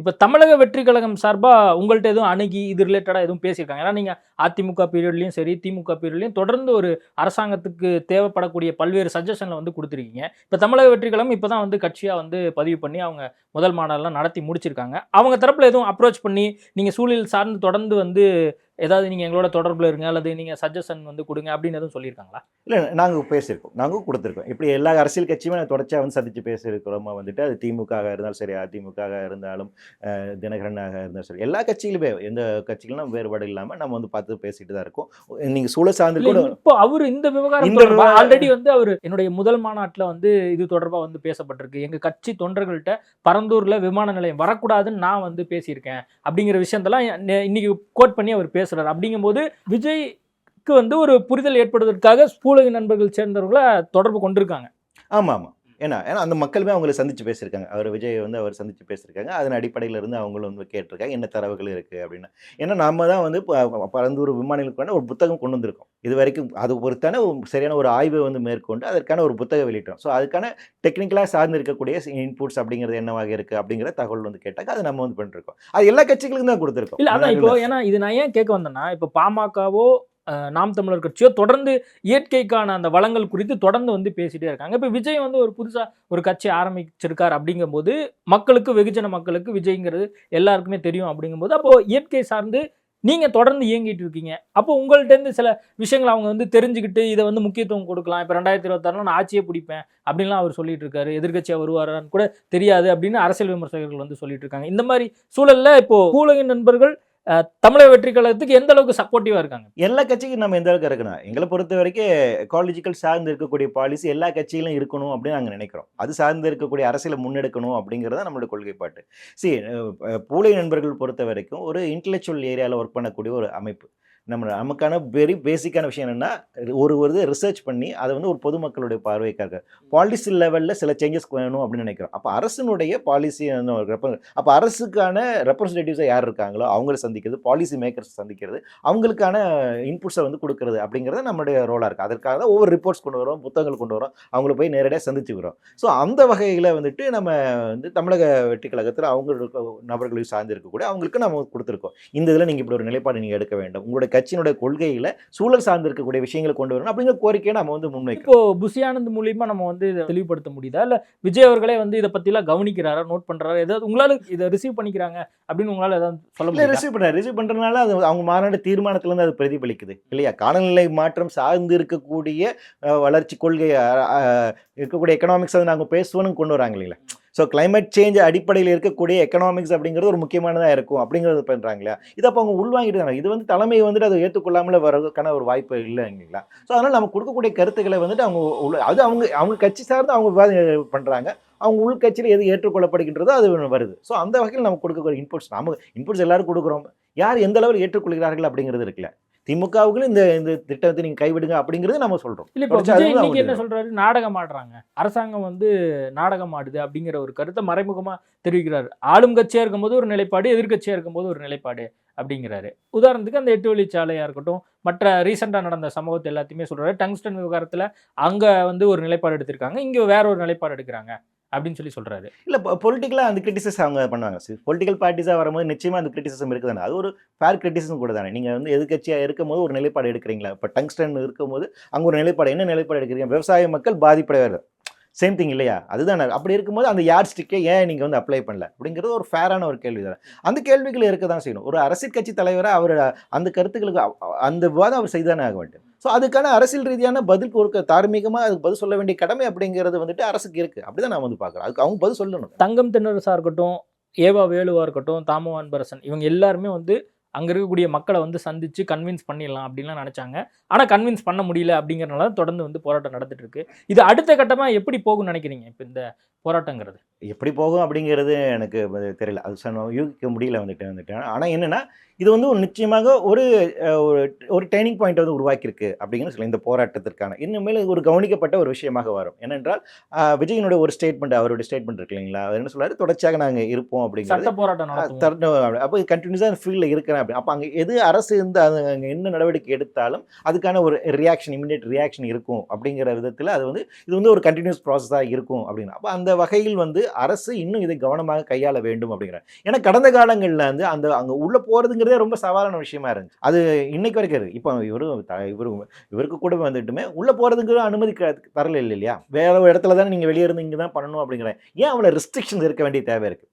இப்போ தமிழக வெற்றி கழகம் சார்பாக உங்கள்கிட்ட எதுவும் அணுகி இது ரிலேட்டடாக எதுவும் பேசியிருக்காங்க? ஏன்னா நீங்கள் அதிமுக பீரியட்லையும் சரி திமுக பீரியட்லையும் தொடர்ந்து ஒரு அரசாங்கத்துக்கு தேவைப்படக்கூடிய பல்வேறு சஜஷனில் வந்து கொடுத்துருக்கீங்க. இப்போ தமிழக வெற்றி கழகம் இப்பதான் வந்து கட்சியாக வந்து பதிவு பண்ணி அவங்க முதல் மாநாடுலாம் நடத்தி முடிச்சிருக்காங்க. அவங்க தரப்பில் எதுவும் அப்ரோச் பண்ணி நீங்கள் சூழல் சார்ந்து தொடர்ந்து வந்து ஏதாவது நீங்க எங்களோட தொடர்புல இருங்க அல்லது நீங்க சஜஷன் வந்து கொடுங்க அப்படின்னு எதுவும் சொல்லியிருக்காங்களா? இல்லை நாங்கள் பேசியிருக்கோம். நாங்கள் கொடுத்துருக்கோம். இப்படி எல்லா அரசியல் கட்சியுமே நான் தொடர்ச்சியாக வந்து சந்தித்து பேசியிருக்கிறோமா வந்துட்டு அது திமுக இருந்தாலும் சரி அதிமுக இருந்தாலும் தினகரனாக இருந்தாலும் சரி எல்லா கட்சியிலுமே எந்த கட்சிகளும் வேறுபாடு இல்லாமல் நம்ம வந்து பார்த்து பேசிட்டு தான் இருக்கோம். நீங்கள் சூழல் சார்ந்து கூட இப்போ அவர் இந்த விவகாரம் ஆல்ரெடி வந்து அவர் என்னுடைய முதல் மாநாட்டுல வந்து இது தொடர்பா வந்து பேசப்பட்டிருக்கு. எங்க கட்சி தொண்டர்கள்ட்ட பரந்தூர்ல விமான நிலையம் வரக்கூடாதுன்னு நான் வந்து பேசியிருக்கேன் அப்படிங்கிற விஷயத்தெல்லாம் இன்னைக்கு கோட் பண்ணி அவர் பேசுறாரு. அப்படிங்கும்போது விஜய்க்கு வந்து ஒரு புரிதல் ஏற்படுவதற்காக ஸ்பூலக நண்பர்கள் சேர்ந்தவர்களை தொடர்பு கொண்டிருக்காங்க. ஆமாம். ஆமாம் ஏன்னா ஏன்னா அந்த மக்களுமே அவங்களை சந்திச்சு பேசியிருக்காங்க. அவர் விஜய் வந்து அவர் சந்திச்சு பேசியிருக்காங்க. அதன் அடிப்படையில் இருந்து அவங்களும் வந்து கேட்டிருக்காங்க. என்ன தரவுகள் இருக்குது அப்படின்னு. ஏன்னா நாம தான் வந்து ப- பரந்தூர் விமானிகளுக்கான ஒரு புத்தகம் கொண்டு வந்திருக்கோம். இது வரைக்கும் அது பொறுத்தான ஒரு சரியான ஒரு ஆய்வை வந்து மேற்கொண்டு அதற்கான ஒரு புத்தகம் வெளியிட்டோம். ஸோ அதுக்கான டெக்னிக்கலாக சார்ந்து இருக்கக்கூடிய இன்புட்ஸ் அப்படிங்கிறது என்னவாக இருக்குது அப்படிங்கிற தகவல் வந்து கேட்டாங்க அதை நம்ம வந்து பண்ணிருக்கோம். அது எல்லா கட்சிகளுக்கும் தான் கொடுத்துருக்கோம். இல்ல அதான் இப்போ ஏன்னா இது நான் ஏன் கேட்க வந்தேன்னா இப்போ பாமகவோ நாம் தமிழர் கட்சியோ தொடர்ந்து இயற்கைக்கான அந்த வளங்கள் குறித்து தொடர்ந்து வந்து பேசிகிட்டே இருக்காங்க. இப்போ விஜய் வந்து ஒரு புதுசாக ஒரு கட்சி ஆரம்பிச்சிருக்கார் அப்படிங்கும்போது மக்களுக்கு வெகுஜன மக்களுக்கு விஜய்ங்கிறது எல்லாருக்குமே தெரியும் அப்படிங்கும்போது அப்போது இயற்கை சார்ந்து நீங்கள் தொடர்ந்து இயங்கிட்டு இருக்கீங்க. அப்போ உங்கள்கிட்டருந்து சில விஷயங்களை அவங்க வந்து தெரிஞ்சுக்கிட்டு இதை வந்து முக்கியத்துவம் கொடுக்கலாம். இப்போ ரெண்டாயிரத்தி இருபத்தாறுல நான் ஆட்சியை பிடிப்பேன் அப்படின்லாம் அவர் சொல்லிட்டு இருக்காரு. எதிர்கட்சியாக வருவாரான்னு கூட தெரியாது அப்படின்னு அரசியல் விமர்சகர்கள் வந்து சொல்லிட்டு இருக்காங்க. இந்த மாதிரி சூழலில் இப்போ கூலகின் நண்பர்கள் தமிழக வெற்றி கழகத்துக்கு எந்த அளவுக்கு சப்போர்ட்டிவா இருக்காங்க? எல்லா கட்சிக்கும் நம்ம எந்த அளவுக்கு இருக்கணும்? எங்களை பொறுத்த வரைக்கும் காலேஜிக்கல் சார்ந்து இருக்கக்கூடிய பாலிசி எல்லா கட்சியிலும் இருக்கணும் அப்படின்னு நாங்கள் நினைக்கிறோம். அது சார்ந்து இருக்கக்கூடிய அரசியலை முன்னெடுக்கணும் அப்படிங்கிறது நம்மளோட கொள்கைப்பாட்டு. சி பூலை நண்பர்கள் பொறுத்த வரைக்கும் ஒரு இன்டலெக்சுவல் ஏரியாவில் ஒர்க் பண்ணக்கூடிய ஒரு அமைப்பு. நம்ம நமக்கான வெரி பேசிக்கான விஷயம் என்னென்னா ஒரு ஒரு ரிசர்ச் பண்ணி அதை வந்து ஒரு பொதுமக்களுடைய பார்வைக்காக. பாலிசி லெவலில் சில சேஞ்சஸ் வேணும் அப்படின்னு நினைக்கிறோம். அப்போ அரசினுடைய பாலிசி அப்போ அரசுக்கான ரெப்ரஸன்டேட்டிவ்ஸாக யார் இருக்காங்களோ அவங்கள சந்திக்கிறது பாலிசி மேக்கர்ஸ் சந்திக்கிறது அவங்களுக்கான இன்புட்ஸை வந்து கொடுக்கறது அப்படிங்கிறது நம்மளுடைய ரோலாக இருக்குது அதற்காக தான் ஒவ்வொரு ரிப்போர்ட்ஸ் கொண்டு வரோம் புத்தகங்கள் கொண்டு வரோம் அவங்கள போய் நேரடியாக சந்திச்சுக்கிறோம் ஸோ அந்த வகையில் வந்துட்டு நம்ம வந்து தமிழக வெற்றி கழகத்தில் அவங்களுக்கு நபர்களையும் சார்ந்திருக்கக்கூடிய அவங்களுக்கு நம்ம கொடுத்துருக்கோம். இந்த இதில் நீங்கள் இப்படி ஒரு நிலைப்பாடு நீங்கள் எடுக்க வேண்டும். உங்களுடைய கட்சியினுடைய கொள்கையில் சூழல் சார்ந்து இருக்கக்கூடிய விஷயங்களை கொண்டு வரணும் அப்படிங்கிற கோரிக்கையை நம்ம வந்து முன்வைக்கிறோம் இப்போ புசி ஆனந்த் மூலியமா நம்ம வந்து இதை தெளிவுபடுத்த முடியுதா? இல்ல விஜய் அவர்களே வந்து இதை பத்திலாம் கவனிக்கிறாரா? நோட் பண்றாரா? ஏதாவது உங்களால இதை ரிசீவ் பண்ணிக்கிறாங்க அப்படின்னு உங்களால ஏதாவது சொல்ல முடியும் ரிசீவ் பண்ண ரிசீவ் பண்ணுறதுனால அது அவங்க மாநாடு தீர்மானத்துலேருந்து அது பிரதிபலிக்குது. இல்லையா? காலநிலை மாற்றம் சார்ந்து இருக்கக்கூடிய வளர்ச்சி கொள்கை இருக்கக்கூடிய எக்கனாமிக்ஸ் அதை நாங்கள் பேசுவோன்னு கொண்டு வராங்க இல்லைங்களா? ஸோ கிளைமேட் சேஞ்ச் அடிப்படையில் இருக்கக்கூடிய எக்கனாமிக்ஸ் அப்படிங்கிறது ஒரு முக்கியமானதாக இருக்கும். அப்படிங்கிறது பண்ணுறாங்க இல்லையா இதை அப்போ அவங்க உள்வாங்கிட்டு இது வந்து தலைமை வந்துட்டு அதை ஏற்றுக்கொள்ளாமல் வரதுக்கான ஒரு வாய்ப்பு இல்லை இல்லைங்களா? ஸோ அதனால் நம்ம கொடுக்கக்கூடிய கருத்துக்களை வந்துட்டு அவங்க அது அவங்க அவங்க கட்சி சார்ந்து அவங்க பண்ணுறாங்க அவங்க உள்கட்சியில் எது ஏற்றுக்கொள்ளப்படுகின்றதோ அது வருது. ஸோ அந்த வகையில் நம்ம கொடுக்கக்கூடிய இன்புட்ஸ் நம்ம இன்புட்ஸ் எல்லாரும் கொடுக்குறோம். யார் எந்த அளவில் ஏற்றுக்கொள்கிறார்கள் அப்படிங்கிறது இருக்குல்ல? திமுகவுக்கு இந்த இந்த திட்டத்தை நீங்க கைவிடுங்க அப்படிங்கிறது நம்ம சொல்றோம். இல்ல இப்போ என்ன சொல்றாரு? நாடகம் ஆடுறாங்க. அரசாங்கம் வந்து நாடகம் ஆடுது அப்படிங்கிற ஒரு கருத்தை மறைமுகமா தெரிவிக்கிறாரு. ஆளும் கட்சியா இருக்கும்போது ஒரு நிலைப்பாடு எதிர்க்கட்சியா இருக்கும்போது ஒரு நிலைப்பாடு அப்படிங்கிறாரு. உதாரணத்துக்கு அந்த எட்டு வழிச்சாலையா இருக்கட்டும் மற்ற ரீசெண்டா நடந்த சம்பவத்தை எல்லாத்தையுமே சொல்றாரு. டங்ஸ்டன் விவகாரத்துல அங்க வந்து ஒரு நிலைப்பாடு எடுத்திருக்காங்க. இங்க வேற ஒரு நிலைப்பாடு எடுக்கிறாங்க. அப்படின்னு சொல்லி சொல்கிறாரு இல்லை பொலிட்டிக்கலாக அந்த கிரிட்டிசிஸ் அவங்க பண்ணுவாங்க. பொலிட்டிக்கல் பார்ட்டிஸாக வரும்போது நிச்சயமாக அந்த கிரிட்டிசிசம் இருக்குது தானே? அது ஒரு ஃபேர் கிரிட்டிசிசம் கூட தானே? நீங்கள் வந்து எதிர்க்கட்சியாக இருக்கும்போது ஒரு நிலைப்பாடு எடுக்கிறீங்களா? இப்போ டங்ஸ்டன் இருக்கும்போது அங்கே ஒரு நிலைப்பாடு என்ன நிலைப்பாடு எடுக்கிறீங்க? விவசாய மக்கள் பாதிப்படைவார் சேம் திங் இல்லையா? அதுதான் அப்படி இருக்கும்போது அந்த யார் ஸ்டிக்கை ஏன் நீங்கள் வந்து அப்ளை பண்ணல? அப்படிங்கிறது ஒரு ஃபேரான ஒரு கேள்வி தானே. அந்த கேள்விகள் இருக்க தான் செய்யணும். ஒரு அரசியல் கட்சி தலைவராக அவர் அந்த கருத்துக்களுக்கு அந்த விவாதம் அவர் செய்தானே ஆக வேண்டும். ஸோ அதுக்கான அரசியல் ரீதியான பதில் கொடுக்க தார்மீகமாக அதுக்கு பதில் சொல்ல வேண்டிய கடமை அப்படிங்கிறது வந்துட்டு அரசுக்கு இருக்குது அப்படி தான் நான் வந்து பார்க்குறேன். அதுக்கு அவங்க பதில் சொல்லணும். தங்கம் தென்னரசா இருக்கட்டும் ஏவா வேலுவா இருக்கட்டும் தாமோ அன்பரசன் இவங்க எல்லாருமே வந்து அங்க இருக்கக்கூடிய மக்களை வந்து சந்திச்சு கன்வின்ஸ் பண்ணிடலாம் அப்படின்லாம் நினைச்சாங்க. ஆனா கன்வின்ஸ் பண்ண முடியல அப்படிங்கறனால தான் தொடர்ந்து வந்து போராட்டம் நடந்துட்டு இருக்கு. இது அடுத்த கட்டமா எப்படி போகும்னு நினைக்கிறீங்க இப்போ இந்த போராட்டங்கிறது? எப்படி போகும் அப்படிங்கிறது எனக்கு தெரியல. அது யூகிக்க முடியல வந்துட்டு வந்துட்டேன் ஆனால் என்னென்னா இது வந்து ஒரு நிச்சயமாக ஒரு ஒரு ஒரு டைனிங் பாயிண்ட் வந்து உருவாக்கியிருக்கு அப்படிங்கிறது சொல்ல இந்த போராட்டத்திற்கான. இன்னுமேல் ஒரு கவனிக்கப்பட்ட ஒரு விஷயமாக வரும். ஏனென்றால் விஜயினுடைய ஒரு ஸ்டேட்மெண்ட் அவருடைய ஸ்டேட்மெண்ட் இருக்கு இல்லைங்களா? அவர் என்ன சொல்றாரு? தொடர்ச்சியாக நாங்கள் இருப்போம் அப்படிங்கிறது. போராட்டம் அப்போ கண்டினியூஸாக ஃபீல்டில் இருக்கிறேன் அப்படி அப்போ அங்கே எது அரசு இருந்து அது அங்கே என்ன நடவடிக்கை எடுத்தாலும் அதுக்கான ஒரு ரியாக்ஷன் இமிடியேட் ரியாக்ஷன் இருக்கும் அப்படிங்கிற விதத்தில் அது வந்து இது வந்து ஒரு கண்டினியூஸ் ப்ராசஸாக இருக்கும் அப்படின்னு. அப்போ அந்த வகையில் வந்து அரசு இன்னும் இதை கவனமாக கையாள வேண்டும் அப்படிங்கிற ஏன்னா கடந்த காலங்களில் வந்து அந்த அங்கே உள்ளே போகிறதுங்கிறதே ரொம்ப சவாலான விஷயமா இருந்துச்சு. அது இன்னைக்கு வரைக்கும் இருக்கு. இப்போ இவரும் இவரும் இவரு இவருக்கு கூட வந்துட்டுமே உள்ளே போகிறதுங்கிற அனுமதி க- தரல இல்லை இல்லையா? வேற ஒரு இடத்துல தானே நீங்கள் வெளியே இருந்து இங்கே தான் பண்ணணும் அப்படிங்கிற ஏன் அவ்வளோ ரெஸ்ட்ரிக்ஷன்ஸ் இருக்க வேண்டிய தேவை இருக்குது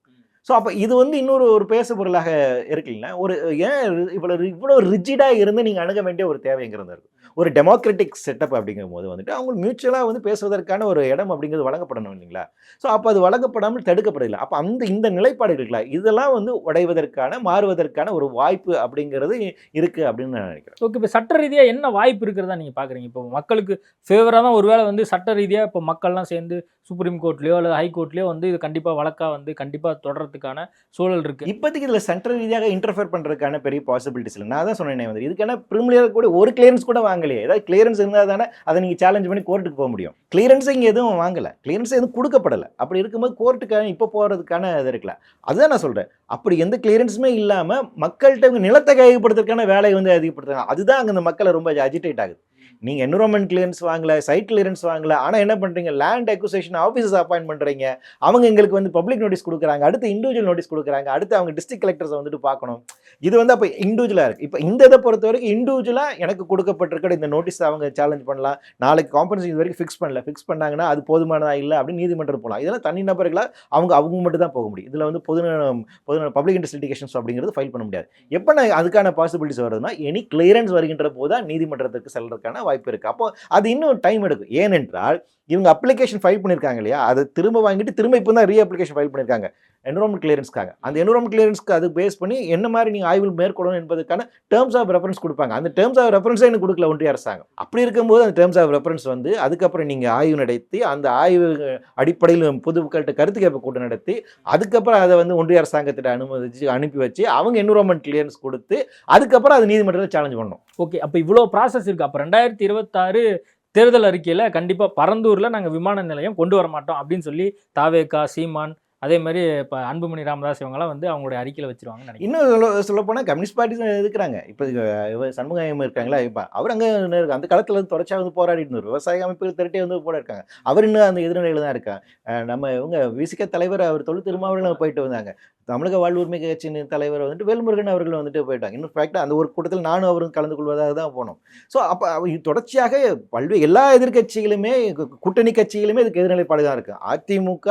ஸோ அப்போ இது வந்து இன்னொரு ஒரு பேசு பொருளாக இருக்கு இல்லைன்னா ஒரு ஏன் இவ்வளோ இவ்வளோ ரிஜிடாக இருந்து நீங்கள் அணுக வேண்டிய ஒரு தேவைங்கிறது இருக்கும் ஒரு டெமோக்ராட்டிக் செட்டப் அப்படிங்கும் போது வந்துட்டு அவங்க மியூச்சுவலாக வந்து பேசுவதற்கான ஒரு இடம் அப்படிங்கிறது வழங்கப்படணும் இல்லைங்களா? ஸோ அப்போ அது வழங்கப்படாமல் தடுக்கப்படலை அப்போ அந்த இந்த நிலைப்பாடு இருக்குல்ல இதெல்லாம் வந்து உடைவதற்கான மாறுவதற்கான ஒரு வாய்ப்பு அப்படிங்கிறது இருக்குது அப்படின்னு நான் நினைக்கிறேன். ஓகே இப்போ சட்ட ரீதியாக என்ன வாய்ப்பு இருக்கிறதா நீங்கள் பார்க்குறீங்க இப்போ மக்களுக்கு ஃபேவராக தான் ஒருவேளை வந்து சட்ட ரீதியாக இப்போ மக்கள்லாம் சேர்ந்து சுப்ரீம் கோர்ட்லேயோ அல்லது ஹைகோர்ட்லேயோ வந்து இது கண்டிப்பாக வழக்காக வந்து கண்டிப்பாக தொடர்றதுக்கான சூழல் இருக்குது இப்போதைக்கு இதில் சென்ட்ரல் ரீதியாக இன்டர்ஃபேர் பண்ணுறதுக்கான பெரிய பாசிபிலிட்டிஸ் இல்லை. நான் தான் சொன்னேனே வந்து இதுக்கான ப்ரீமியர் கூட ஒரு கிளியரன்ஸ் கூட வாங்கலையே. ஏதாவது கிளியரன்ஸ் இருந்தால் தானே அதை நீங்கள் சேலஞ்ச் பண்ணி கோர்ட்டுக்கு போக முடியும். கிளியரன்ஸ் இங்கே எதுவும் வாங்கலை. கிளியரன்ஸ் எதுவும் கொடுக்கப்படலை. அப்படி இருக்கும்போது கோர்ட்டுக்கான இப்போ போகிறதுக்கான இது இருக்குல்ல. அதுதான் நான் சொல்கிறேன் அப்படி எந்த கிளியரன்ஸுமே இல்லாமல் மக்கள்கிட்ட நிலத்தை கையப்படுத்துறதுக்கான வேலையை வந்து அதிகப்படுத்துறாங்க. அதுதான் அங்கே அந்த மக்களை ரொம்ப அஜிடேட் ஆகுது. நீங்கள் என்விரான்மெண்ட் கிளியரன்ஸ் வாங்கல சைட் கிளியரன்ஸ் வாங்கல ஆனால் என்ன பண்ணுறீங்க லேண்ட் அக்யூசேஷன் ஆஃபீஸஸ் அப்பாயின்ட் பண்ணுறீங்க அவங்க எங்களுக்கு வந்து பப்ளிக் நோட்டீஸ் கொடுக்குறாங்க. அடுத்து இண்டிவிஜுவல் நோட்டீஸ் கொடுக்குறாங்க. அடுத்து அவங்க டிஸ்ட்ரிக்ட் கலெக்டர்ஸை வந்துட்டு பார்க்கணும். இது வந்து அப்போ இண்டிவிஜுவலாக இருக்குது இப்போ இந்த இதை பொறுத்த வரைக்கும் இண்டிவிஜுவலாக எனக்கு கொடுக்கப்பட்டிருக்கிற இந்த நோட்டீஸ் அவங்க சேலஞ்ச் பண்ணலாம். நாளைக்கு காம்பன்சேஷன் இது வரைக்கும் ஃபிக்ஸ் பண்ணல. ஃபிக்ஸ் பண்ணாங்கன்னா அது போதுமானதா இல்லை அப்படின்னு நீதிமன்றம் போகலாம் இதெல்லாம் தனி நபர்களாக அவங்க அவங்க மட்டும் தான் போக முடியும். இதில் வந்து பொது பொது பப்ளிக் இன்ட்ரெஸ்ட் லிட்டிகேஷன்ஸ் அப்படிங்கிறது ஃபைல் பண்ண முடியாது. எப்போ நான் அதுக்கான பாசிபிலிட்டிஸ் வருதுன்னா எனி கிளியரன்ஸ் வருகின்ற போது தான் நீதிமன்றத்துக்கு செல்றதுக்கான வாய்ப்பு இருக்குது அப்போ அது இன்னும் டைம் எடுக்கும். ஏனென்றால் இவங்க அப்ளிகேஷன் ஃபைல் பண்ணியிருக்காங்க இல்லையா? அதை திரும்ப வாங்கிட்டு திரும்ப இப்போ தான் ரீ அப்ளிகேஷன் ஃபைல் பண்ணியிருக்காங்க என்வரான்மெண்ட் கிளியரன்ஸ்க்காக அந்த என்வரான்மெண்ட் கிளியரன்ஸ்க்கு அது பேஸ் பண்ணி என்ன மாதிரி நீங்கள் ஆய்வு மேற்கொள்ளணும் என்பதற்கான டேர்ம்ஸ் ஆஃப் ரெஃபரன்ஸ் கொடுப்பாங்க. அந்த டேர்ம்ஸ் ஆஃப் ரெஃபரன்ஸே எனக்கு கொடுக்கல ஒன்றிய அரசாங்கம். அப்படி இருக்கும்போது அந்த டேர்ம்ஸ் ஆஃப் ரெஃபரன்ஸ் வந்து அதுக்கப்புறம் நீங்கள் ஆய்வு நடத்தி அந்த ஆய்வு அடிப்படையில் பொதுமக்கள்கிட்ட கருத்து கேட்ப கூட்டம் நடத்தி அதுக்கப்புறம் அதை வந்து ஒன்றிய அரசாங்கத்திட்ட அனுமதிச்சு அனுப்பி வச்சு அவங்க என்வரான்மெண்ட் கிளியரன்ஸ் கொடுத்து அதுக்கப்புறம் அது நீதிமன்றத்தில் சேலஞ்ச் பண்ணணும். ஓகே அப்போ இவ்வளோ ப்ராசஸ் இருக்குது அப்போ ரெண்டாயிரத்தி இருபத்தாறு தேர்தல் அறிக்கையில் கண்டிப்பாக பரந்தூரில் நாங்கள் விமான நிலையம் கொண்டு வர மாட்டோம் அப்படின்னு சொல்லி தாவேகா சீமான் அதே மாதிரி இப்போ அன்புமணி ராமதாஸ் இவங்கெல்லாம் வந்து அவங்களுடைய அறிக்கையில் வச்சிருவாங்கன்னு இன்னும் சொல்ல போனால் கம்யூனிஸ்ட் பார்ட்டி இருக்கிறாங்க இப்போ சண்முகம் இருக்காங்களா? இப்போ அவர் அங்கே அந்த காலத்தில் வந்து தொடர்ச்சியாக வந்து போராடிட்டு இருந்தார் விவசாய அமைப்புகள் திரட்டே வந்து போட இருக்காங்க அவர் இன்னும் அந்த எதிர்நிலையில் தான் இருக்காங்க நம்ம இவங்க விசிக தலைவர் அவர் தொழில் திருமாவளவன் போயிட்டு வந்தாங்க. தமிழக வாழ்வுரிமை கட்சியின் தலைவர் வந்துட்டு வேல்முருகன் அவர்கள் வந்துட்டு போயிட்டாங்க. இன்னும் ஃபேக்டாக அந்த ஒரு கூட்டத்தில் நானும் அவரும் கலந்து கொள்வதாக தான் போனோம். ஸோ அப்போ தொடர்ச்சியாக பல்வேறு எல்லா எதிர்க்கட்சிகளுமே கு- கூட்டணி கட்சிகளுமே இதுக்கு எதிர்நிலைப்பாடு தான் இருக்குது அதிமுக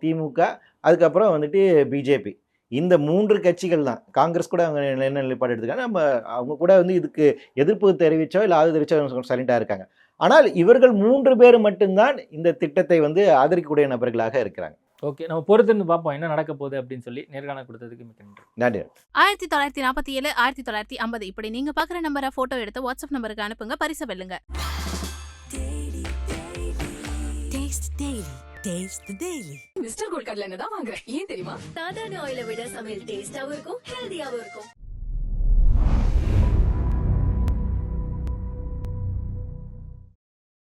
திமுக அதுக்கப்புறம் வந்துட்டு பிஜேபி இந்த மூன்று கட்சிகள் தான். காங்கிரஸ் கூட அவங்க என்ன நிலைப்பாடு எடுத்துக்காங்க நம்ம அவங்க கூட வந்து இதுக்கு எதிர்ப்பு தெரிவிச்சோ இல்லை ஆதரவு தெரிவிச்சோ சைலண்டாக இருக்காங்க. ஆனால் இவர்கள் மூன்று பேர் மட்டும்தான் இந்த திட்டத்தை வந்து ஆதரிக்கக்கூடிய நபர்களாக இருக்கிறாங்க. ஓகே நம்ம பொறுத்திருந்து பார்ப்போம் என்ன நடக்க போகுது அப்படின்னு சொல்லி நேர்காணல் கொடுத்ததுக்கு மிக்க நன்றி. நன்றி. ஆயிரத்தி தொள்ளாயிரத்தி நாற்பத்தி ஏழு ஆயிரத்தி தொள்ளாயிரத்தி ஐம்பது. இப்படி நீங்க பாக்குற நம்பரை போட்டோ எடுத்து வாட்ஸ்அப் நம்பருக்கு அனுப்புங்க. பரிசு வெல்லுங்க. Taste the Daily. Taste the Daily. Mister gold கடலை எண்ணெய் தான் வாங்குறேன் ஏன் தெரியுமா சாதாரண ஆயில விட சமையல் டேஸ்டாவும் இருக்கும் ஹெல்தியாவும் இருக்கும்